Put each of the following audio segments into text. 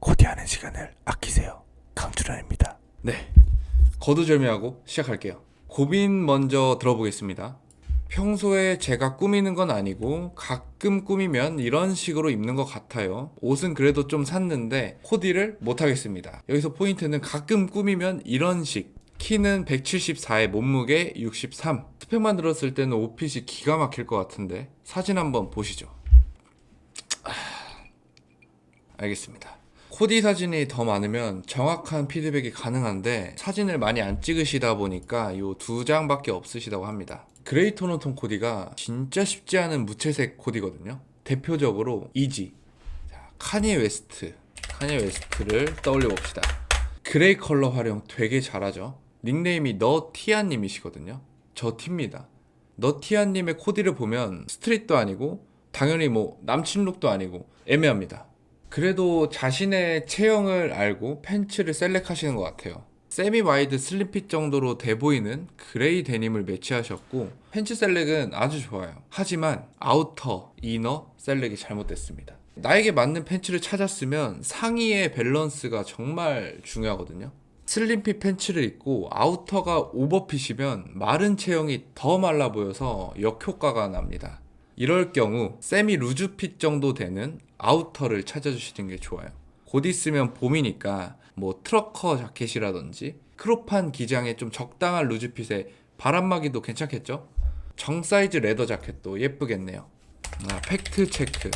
코디하는 시간을 아끼세요. 강준환입니다. 네. 거두절미하고 시작할게요. 고민 먼저 들어보겠습니다. 평소에 제가 꾸미는 건 아니고 가끔 꾸미면 이런 식으로 입는 것 같아요. 옷은 그래도 좀 샀는데 코디를 못 하겠습니다. 여기서 포인트는 가끔 꾸미면 이런 식. 키는 174에 몸무게 63. 스펙만 들었을 때는 옷핏이 기가 막힐 것 같은데 사진 한번 보시죠. 아, 알겠습니다. 코디 사진이 더 많으면 정확한 피드백이 가능한데 사진을 많이 안 찍으시다 보니까 이 두 장밖에 없으시다고 합니다. 그레이 톤온톤 코디가 진짜 쉽지 않은 무채색 코디거든요. 대표적으로 이지, 자, 카니에 웨스트, 카니에 웨스트를 떠올려 봅시다. 그레이 컬러 활용 되게 잘하죠. 닉네임이 너티아님이시거든요. 저 티입니다. 너티아님의 코디를 보면 스트릿도 아니고 당연히 뭐 남친룩도 아니고 애매합니다. 그래도 자신의 체형을 알고 팬츠를 셀렉하시는 것 같아요. 세미 와이드 슬림핏 정도로 돼 보이는 그레이 데님을 매치하셨고 팬츠 셀렉은 아주 좋아요. 하지만 아우터, 이너 셀렉이 잘못됐습니다. 나에게 맞는 팬츠를 찾았으면 상의의 밸런스가 정말 중요하거든요. 슬림핏 팬츠를 입고 아우터가 오버핏이면 마른 체형이 더 말라 보여서 역효과가 납니다. 이럴 경우 세미 루즈핏 정도 되는 아우터를 찾아주시는 게 좋아요. 곧 있으면 봄이니까 뭐 트러커 자켓이라든지 크롭한 기장에 좀 적당한 루즈핏에 바람막이도 괜찮겠죠? 정 사이즈 레더 자켓도 예쁘겠네요. 아, 팩트 체크.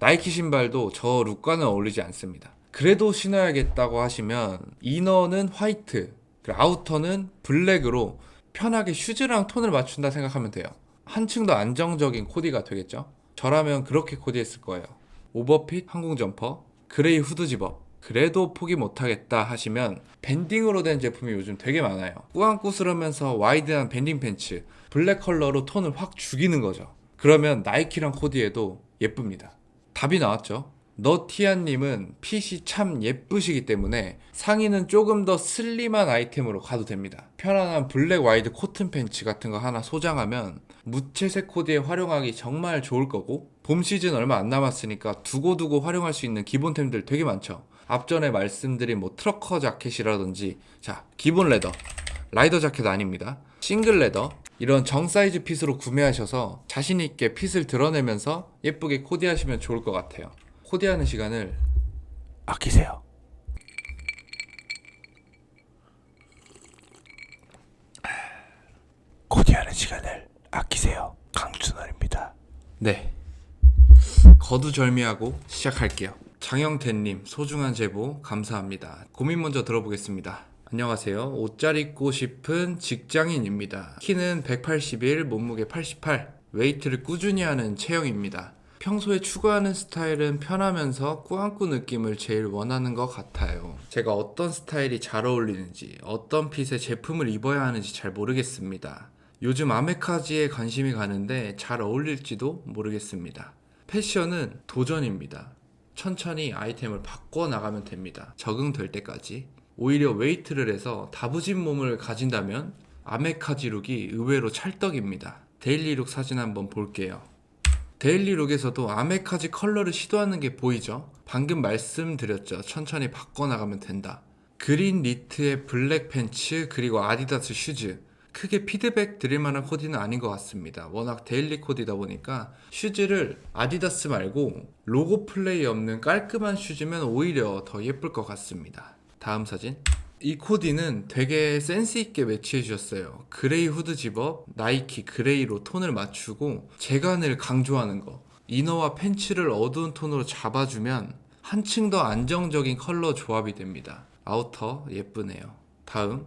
나이키 신발도 저 룩과는 어울리지 않습니다. 그래도 신어야겠다고 하시면 이너는 화이트, 아우터는 블랙으로 편하게 슈즈랑 톤을 맞춘다 생각하면 돼요. 한층 더 안정적인 코디가 되겠죠? 저라면 그렇게 코디했을 거예요. 오버핏 항공 점퍼, 그레이 후드 집업. 그래도 포기 못하겠다 하시면 밴딩으로 된 제품이 요즘 되게 많아요. 꾸안꾸스러면서 와이드한 밴딩 팬츠, 블랙 컬러로 톤을 확 죽이는 거죠. 그러면 나이키랑 코디해도 예쁩니다. 답이 나왔죠? 너티아님은 핏이 참 예쁘시기 때문에 상의는 조금 더 슬림한 아이템으로 가도 됩니다. 편안한 블랙 와이드 코튼 팬츠 같은 거 하나 소장하면 무채색 코디에 활용하기 정말 좋을 거고 봄 시즌 얼마 안 남았으니까 두고두고 활용할 수 있는 기본템들 되게 많죠. 앞전에 말씀드린 뭐 트러커 자켓이라든지 자 기본 레더 라이더 자켓 아닙니다. 싱글 레더 이런 정 사이즈 핏으로 구매하셔서 자신 있게 핏을 드러내면서 예쁘게 코디하시면 좋을 것 같아요. 코디하는 시간을 아끼세요. 코디하는 시간을 아끼세요. 강준환입니다. 네. 거두절미하고 시작할게요. 장영태님, 소중한 제보 감사합니다. 고민 먼저 들어보겠습니다. 안녕하세요. 옷 잘 입고 싶은 직장인입니다. 키는 181, 몸무게 88, 웨이트를 꾸준히 하는 체형입니다. 평소에 추구하는 스타일은 편하면서 꾸안꾸 느낌을 제일 원하는 것 같아요. 제가 어떤 스타일이 잘 어울리는지, 어떤 핏의 제품을 입어야 하는지 잘 모르겠습니다. 요즘 아메카지에 관심이 가는데 잘 어울릴지도 모르겠습니다. 패션은 도전입니다. 천천히 아이템을 바꿔 나가면 됩니다. 적응될 때까지. 오히려 웨이트를 해서 다부진 몸을 가진다면 아메카지 룩이 의외로 찰떡입니다. 데일리룩 사진 한번 볼게요. 데일리룩에서도 아메카지 컬러를 시도하는 게 보이죠? 방금 말씀드렸죠. 천천히 바꿔나가면 된다. 그린 니트에 블랙 팬츠 그리고 아디다스 슈즈 크게 피드백 드릴 만한 코디는 아닌 것 같습니다. 워낙 데일리 코디다 보니까 슈즈를 아디다스 말고 로고 플레이 없는 깔끔한 슈즈면 오히려 더 예쁠 것 같습니다. 다음 사진. 이 코디는 되게 센스 있게 매치해 주셨어요. 그레이 후드 집업, 나이키 그레이로 톤을 맞추고 재간을 강조하는 거. 이너와 팬츠를 어두운 톤으로 잡아주면 한층 더 안정적인 컬러 조합이 됩니다. 아우터 예쁘네요. 다음.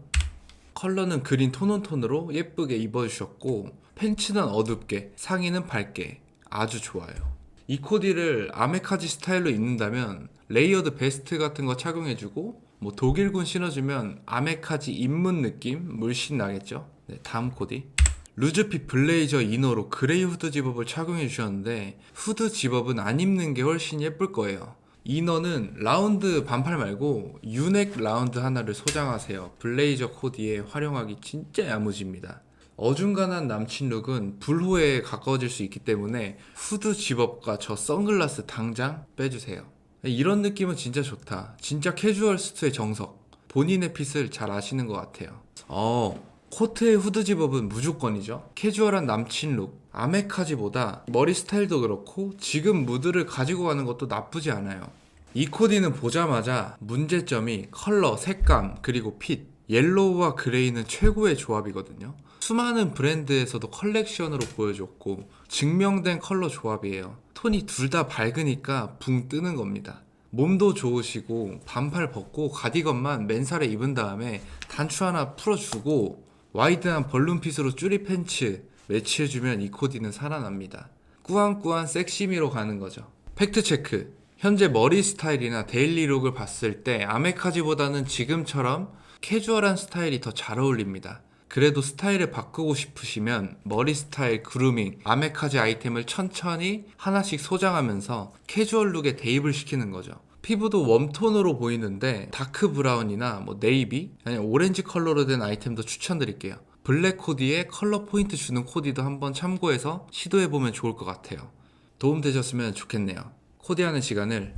컬러는 그린 톤온톤으로 예쁘게 입어주셨고 팬츠는 어둡게 상의는 밝게 아주 좋아요 이 코디를 아메카지 스타일로 입는다면 레이어드 베스트 같은 거 착용해주고 뭐 독일군 신어주면 아메카지 입문 느낌 물씬 나겠죠 네, 다음 코디 루즈핏 블레이저 이너로 그레이 후드 집업을 착용해 주셨는데 후드 집업은 안 입는 게 훨씬 예쁠 거예요 이너는 라운드 반팔 말고 유넥 라운드 하나를 소장하세요. 블레이저 코디에 활용하기 진짜 야무집니다. 어중간한 남친 룩은 불호에 가까워질 수 있기 때문에 후드 집업과 저 선글라스 당장 빼주세요. 이런 느낌은 진짜 좋다. 진짜 캐주얼스트의 정석. 본인의 핏을 잘 아시는 것 같아요. 어, 코트의 후드 집업은 무조건이죠. 캐주얼한 남친 룩. 아메카지보다 머리 스타일도 그렇고 지금 무드를 가지고 가는 것도 나쁘지 않아요. 이 코디는 보자마자 문제점이 컬러, 색감, 그리고 핏. 옐로우와 그레이는 최고의 조합이거든요. 수많은 브랜드에서도 컬렉션으로 보여줬고 증명된 컬러 조합이에요. 톤이 둘 다 밝으니까 붕 뜨는 겁니다. 몸도 좋으시고 반팔 벗고 가디건만 맨살에 입은 다음에 단추 하나 풀어주고 와이드한 벌룬핏으로 쭈리 팬츠 매치해주면 이 코디는 살아납니다. 꾸안꾸안 섹시미로 가는 거죠. 팩트체크. 현재 머리 스타일이나 데일리 룩을 봤을 때 아메카지보다는 지금처럼 캐주얼한 스타일이 더 잘 어울립니다. 그래도 스타일을 바꾸고 싶으시면 머리 스타일, 그루밍, 아메카지 아이템을 천천히 하나씩 소장하면서 캐주얼 룩에 대입을 시키는 거죠. 피부도 웜톤으로 보이는데 다크 브라운이나 뭐 네이비 아니면 오렌지 컬러로 된 아이템도 추천드릴게요. 블랙 코디에 컬러 포인트 주는 코디도 한번 참고해서 시도해보면 좋을 것 같아요. 도움 되셨으면 좋겠네요. 코디하는 시간을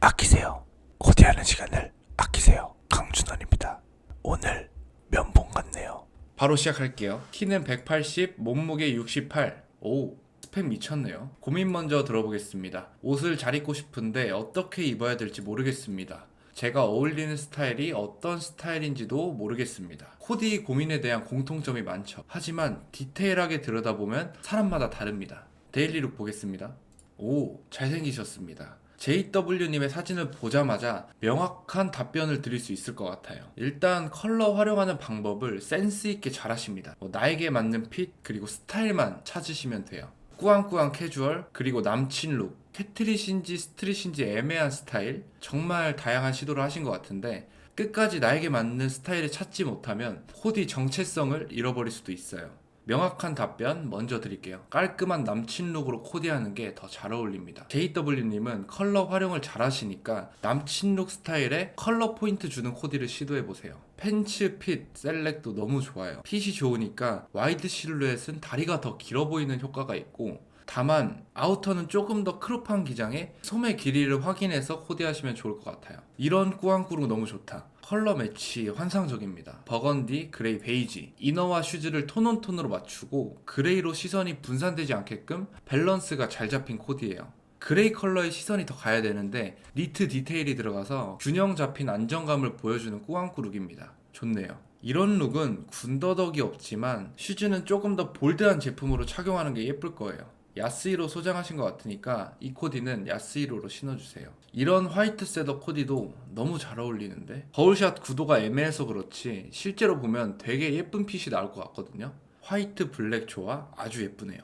아끼세요. 코디하는 시간을 아끼세요. 강준원입니다. 오늘 면봉 같네요. 바로 시작할게요. 키는 180, 몸무게 68. 오, 스펙 미쳤네요. 고민 먼저 들어보겠습니다. 옷을 잘 입고 싶은데 어떻게 입어야 될지 모르겠습니다. 제가 어울리는 스타일이 어떤 스타일인지도 모르겠습니다. 코디 고민에 대한 공통점이 많죠. 하지만 디테일하게 들여다보면 사람마다 다릅니다. 데일리룩 보겠습니다. 오, 잘생기셨습니다. JW님의 사진을 보자마자 명확한 답변을 드릴 수 있을 것 같아요. 일단 컬러 활용하는 방법을 센스있게 잘 하십니다. 뭐 나에게 맞는 핏, 그리고 스타일만 찾으시면 돼요. 꾸안꾸안 캐주얼, 그리고 남친 룩, 캐트릿인지 스트릿인지 애매한 스타일, 정말 다양한 시도를 하신 것 같은데, 끝까지 나에게 맞는 스타일을 찾지 못하면 코디 정체성을 잃어버릴 수도 있어요. 명확한 답변 먼저 드릴게요. 깔끔한 남친 룩으로 코디하는 게 더 잘 어울립니다. JW님은 컬러 활용을 잘 하시니까 남친 룩 스타일에 컬러 포인트 주는 코디를 시도해 보세요. 팬츠 핏 셀렉도 너무 좋아요. 핏이 좋으니까 와이드 실루엣은 다리가 더 길어 보이는 효과가 있고 다만 아우터는 조금 더 크롭한 기장에 소매 길이를 확인해서 코디하시면 좋을 것 같아요. 이런 꾸안꾸룩 너무 좋다. 컬러 매치 환상적입니다. 버건디, 그레이, 베이지. 이너와 슈즈를 톤온톤으로 맞추고 그레이로 시선이 분산되지 않게끔 밸런스가 잘 잡힌 코디예요. 그레이 컬러의 시선이 더 가야 되는데 니트 디테일이 들어가서 균형 잡힌 안정감을 보여주는 꾸안꾸룩입니다. 좋네요. 이런 룩은 군더더기 없지만 슈즈는 조금 더 볼드한 제품으로 착용하는 게 예쁠 거예요. 야스이로 소장하신 것 같으니까 이 코디는 야스이로로 신어주세요. 이런 화이트 셋업 코디도 너무 잘 어울리는데 거울샷 구도가 애매해서 그렇지 실제로 보면 되게 예쁜 핏이 나올 것 같거든요. 화이트 블랙 조화 아주 예쁘네요.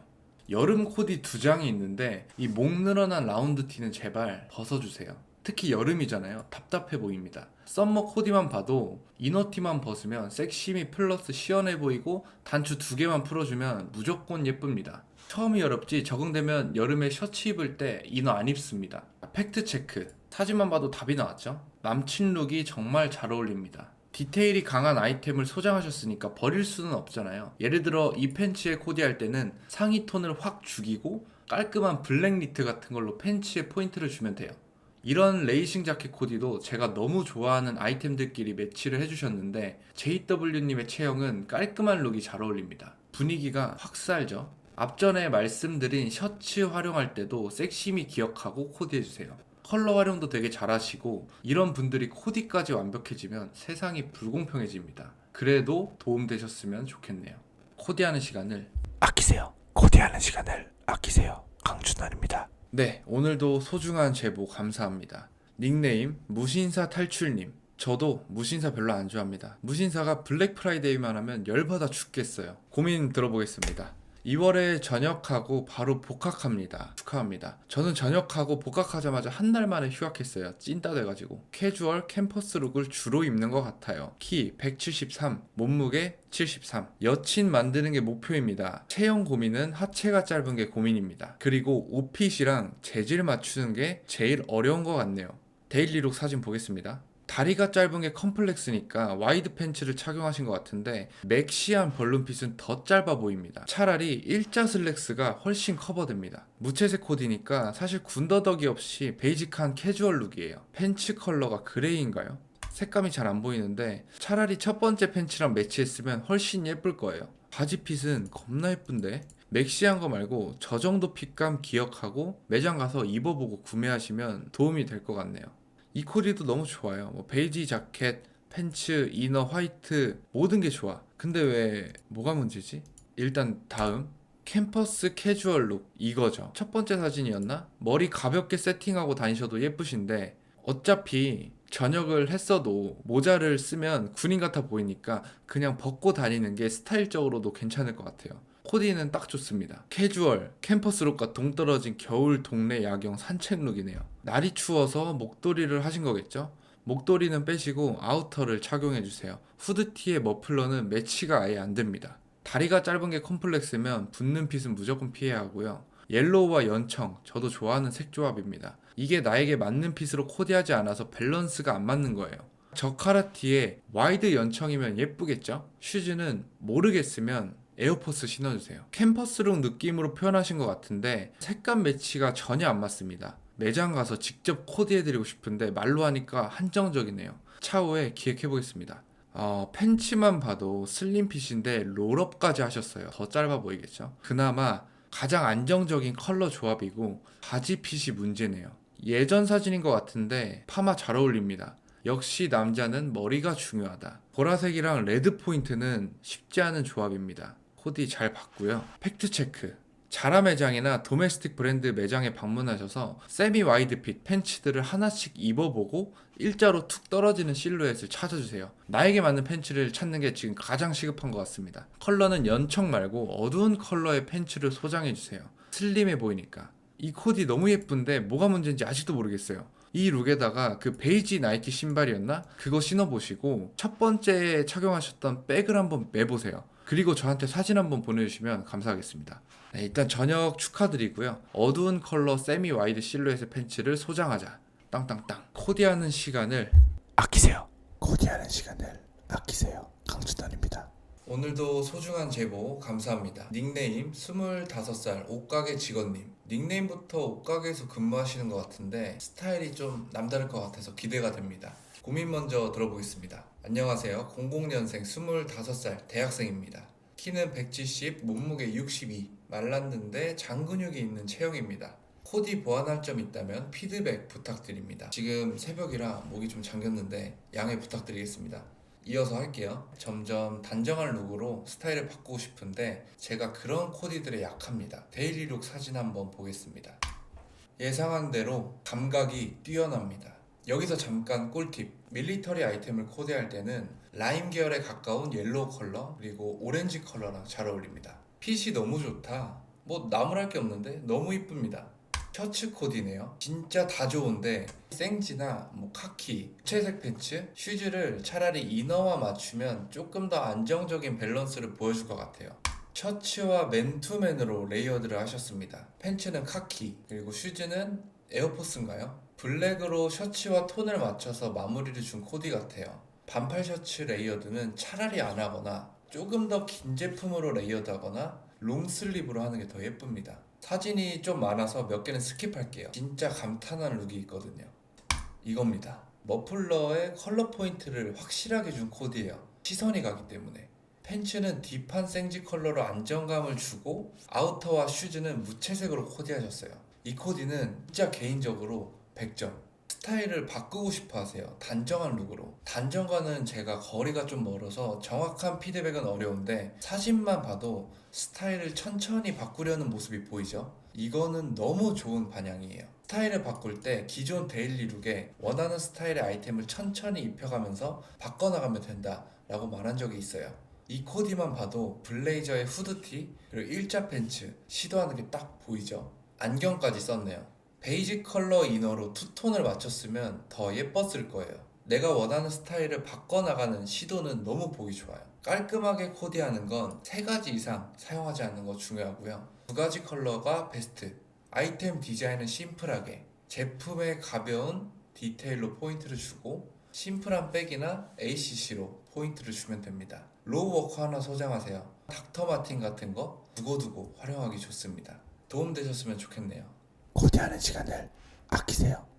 여름 코디 두 장이 있는데 이 목 늘어난 라운드 티는 제발 벗어주세요. 특히 여름이잖아요. 답답해 보입니다. 썸머 코디만 봐도 이너티만 벗으면 섹시미 플러스 시원해 보이고 단추 두 개만 풀어주면 무조건 예쁩니다. 처음이 어렵지 적응되면 여름에 셔츠 입을 때 이너 안 입습니다. 팩트 체크. 사진만 봐도 답이 나왔죠? 남친 룩이 정말 잘 어울립니다. 디테일이 강한 아이템을 소장하셨으니까 버릴 수는 없잖아요. 예를 들어 이 팬츠에 코디할 때는 상의 톤을 확 죽이고 깔끔한 블랙 니트 같은 걸로 팬츠에 포인트를 주면 돼요. 이런 레이싱 자켓 코디도 제가 너무 좋아하는 아이템들끼리 매치를 해주셨는데 JW님의 체형은 깔끔한 룩이 잘 어울립니다. 분위기가 확 살죠. 앞전에 말씀드린 셔츠 활용할 때도 섹시미 기억하고 코디해주세요. 컬러 활용도 되게 잘하시고 이런 분들이 코디까지 완벽해지면 세상이 불공평해집니다. 그래도 도움되셨으면 좋겠네요. 코디하는 시간을 아끼세요. 코디하는 시간을 아끼세요. 강준원입니다. 네, 오늘도 소중한 제보 감사합니다. 닉네임 무신사 탈출님. 저도 무신사 별로 안 좋아합니다. 무신사가 블랙 프라이데이만 하면 열받아 죽겠어요. 고민 들어보겠습니다. 2월에 전역하고 바로 복학합니다. 축하합니다. 저는 전역하고 복학하자마자 한 달 만에 휴학했어요. 찐따 돼가지고. 캐주얼 캠퍼스 룩을 주로 입는 것 같아요. 키 173, 몸무게 73. 여친 만드는 게 목표입니다. 체형 고민은 하체가 짧은 게 고민입니다. 그리고 옷핏이랑 재질 맞추는 게 제일 어려운 것 같네요. 데일리룩 사진 보겠습니다. 다리가 짧은 게 컴플렉스니까 와이드 팬츠를 착용하신 것 같은데 맥시한 벌룬핏은 더 짧아 보입니다. 차라리 일자 슬랙스가 훨씬 커버됩니다. 무채색 코디니까 사실 군더더기 없이 베이직한 캐주얼 룩이에요. 팬츠 컬러가 그레이인가요? 색감이 잘 안 보이는데 차라리 첫 번째 팬츠랑 매치했으면 훨씬 예쁠 거예요. 바지 핏은 겁나 예쁜데 맥시한 거 말고 저 정도 핏감 기억하고 매장 가서 입어보고 구매하시면 도움이 될 것 같네요. 이 코디도 너무 좋아요. 뭐 베이지 자켓, 팬츠, 이너 화이트 모든 게 좋아. 근데 왜 뭐가 문제지? 일단 다음 캠퍼스 캐주얼 룩 이거죠. 첫 번째 사진이었나? 머리 가볍게 세팅하고 다니셔도 예쁘신데 어차피 저녁을 했어도 모자를 쓰면 군인 같아 보이니까 그냥 벗고 다니는 게 스타일적으로도 괜찮을 것 같아요. 코디는 딱 좋습니다. 캐주얼, 캠퍼스 룩과 동떨어진 겨울 동네 야경 산책 룩이네요. 날이 추워서 목도리를 하신 거겠죠? 목도리는 빼시고 아우터를 착용해주세요. 후드티에 머플러는 매치가 아예 안 됩니다. 다리가 짧은 게 컴플렉스면 붙는 핏은 무조건 피해야 하고요. 옐로우와 연청, 저도 좋아하는 색 조합입니다. 이게 나에게 맞는 핏으로 코디하지 않아서 밸런스가 안 맞는 거예요. 저카라티에 와이드 연청이면 예쁘겠죠? 슈즈는 모르겠으면 에어포스 신어주세요. 캠퍼스룩 느낌으로 표현하신 것 같은데 색감 매치가 전혀 안 맞습니다. 매장 가서 직접 코디해드리고 싶은데 말로 하니까 한정적이네요. 차후에 기획해보겠습니다. 어, 팬츠만 봐도 슬림핏인데 롤업까지 하셨어요. 더 짧아 보이겠죠? 그나마 가장 안정적인 컬러 조합이고 바지 핏이 문제네요. 예전 사진인 것 같은데 파마 잘 어울립니다. 역시 남자는 머리가 중요하다. 보라색이랑 레드 포인트는 쉽지 않은 조합입니다. 코디 잘 봤고요. 팩트 체크. 자라 매장이나 도메스틱 브랜드 매장에 방문하셔서 세미 와이드 핏 팬츠들을 하나씩 입어보고 일자로 툭 떨어지는 실루엣을 찾아주세요. 나에게 맞는 팬츠를 찾는 게 지금 가장 시급한 것 같습니다. 컬러는 연청 말고 어두운 컬러의 팬츠를 소장해주세요. 슬림해 보이니까. 이 코디 너무 예쁜데 뭐가 문제인지 아직도 모르겠어요. 이 룩에다가 그 베이지 나이키 신발이었나? 그거 신어보시고 첫 번째 착용하셨던 백을 한번 매보세요. 그리고 저한테 사진 한번 보내주시면 감사하겠습니다. 네, 일단 저녁 축하드리고요. 어두운 컬러 세미 와이드 실루엣의 팬츠를 소장하자. 땅땅땅. 코디하는 시간을 아끼세요. 코디하는 시간을 아끼세요. 강준환입니다. 오늘도 소중한 제보 감사합니다. 닉네임 25살 옷가게 직원님. 닉네임부터 옷가게에서 근무하시는 것 같은데 스타일이 좀 남다를 것 같아서 기대가 됩니다. 고민 먼저 들어보겠습니다. 안녕하세요. 00년생 25살 대학생입니다. 키는 170, 몸무게 62, 말랐는데 장근육이 있는 체형입니다. 코디 보완할 점 있다면 피드백 부탁드립니다. 지금 새벽이라 목이 좀 잠겼는데 양해 부탁드리겠습니다. 이어서 할게요. 점점 단정한 룩으로 스타일을 바꾸고 싶은데 제가 그런 코디들에 약합니다. 데일리 룩 사진 한번 보겠습니다. 예상한 대로 감각이 뛰어납니다. 여기서 잠깐 꿀팁. 밀리터리 아이템을 코디할 때는 라임 계열에 가까운 옐로우 컬러 그리고 오렌지 컬러랑 잘 어울립니다. 핏이 너무 좋다. 뭐 나무랄 게 없는데 너무 이쁩니다. 셔츠 코디네요. 진짜 다 좋은데 생지나 뭐 카키, 채색 팬츠, 슈즈를 차라리 이너와 맞추면 조금 더 안정적인 밸런스를 보여줄 것 같아요. 셔츠와 맨투맨으로 레이어드를 하셨습니다. 팬츠는 카키, 그리고 슈즈는 에어포스인가요? 블랙으로 셔츠와 톤을 맞춰서 마무리를 준 코디 같아요. 반팔 셔츠 레이어드는 차라리 안 하거나 조금 더 긴 제품으로 레이어드하거나 롱슬립으로 하는 게 더 예쁩니다. 사진이 좀 많아서 몇 개는 스킵할게요. 진짜 감탄한 룩이 있거든요. 이겁니다. 머플러의 컬러 포인트를 확실하게 준 코디예요. 시선이 가기 때문에. 팬츠는 딥한 생지 컬러로 안정감을 주고 아우터와 슈즈는 무채색으로 코디하셨어요. 이 코디는 진짜 개인적으로 100점. 스타일을 바꾸고 싶어 하세요. 단정한 룩으로. 단정과는 제가 거리가 좀 멀어서 정확한 피드백은 어려운데 사진만 봐도 스타일을 천천히 바꾸려는 모습이 보이죠? 이거는 너무 좋은 반향이에요. 스타일을 바꿀 때 기존 데일리 룩에 원하는 스타일의 아이템을 천천히 입혀가면서 바꿔나가면 된다 라고 말한 적이 있어요. 이 코디만 봐도 블레이저의 후드티 그리고 일자 팬츠 시도하는 게 딱 보이죠? 안경까지 썼네요. 베이지 컬러 이너로 투톤을 맞췄으면 더 예뻤을 거예요. 내가 원하는 스타일을 바꿔나가는 시도는 너무 보기 좋아요. 깔끔하게 코디하는 건 세 가지 이상 사용하지 않는 거 중요하고요. 두 가지 컬러가 베스트. 아이템 디자인은 심플하게 제품에 가벼운 디테일로 포인트를 주고 심플한 백이나 ACC로 포인트를 주면 됩니다. 로우 워커 하나 소장하세요. 닥터 마틴 같은 거 두고두고 활용하기 좋습니다. 도움 되셨으면 좋겠네요. 고대하는 시간을 아끼세요.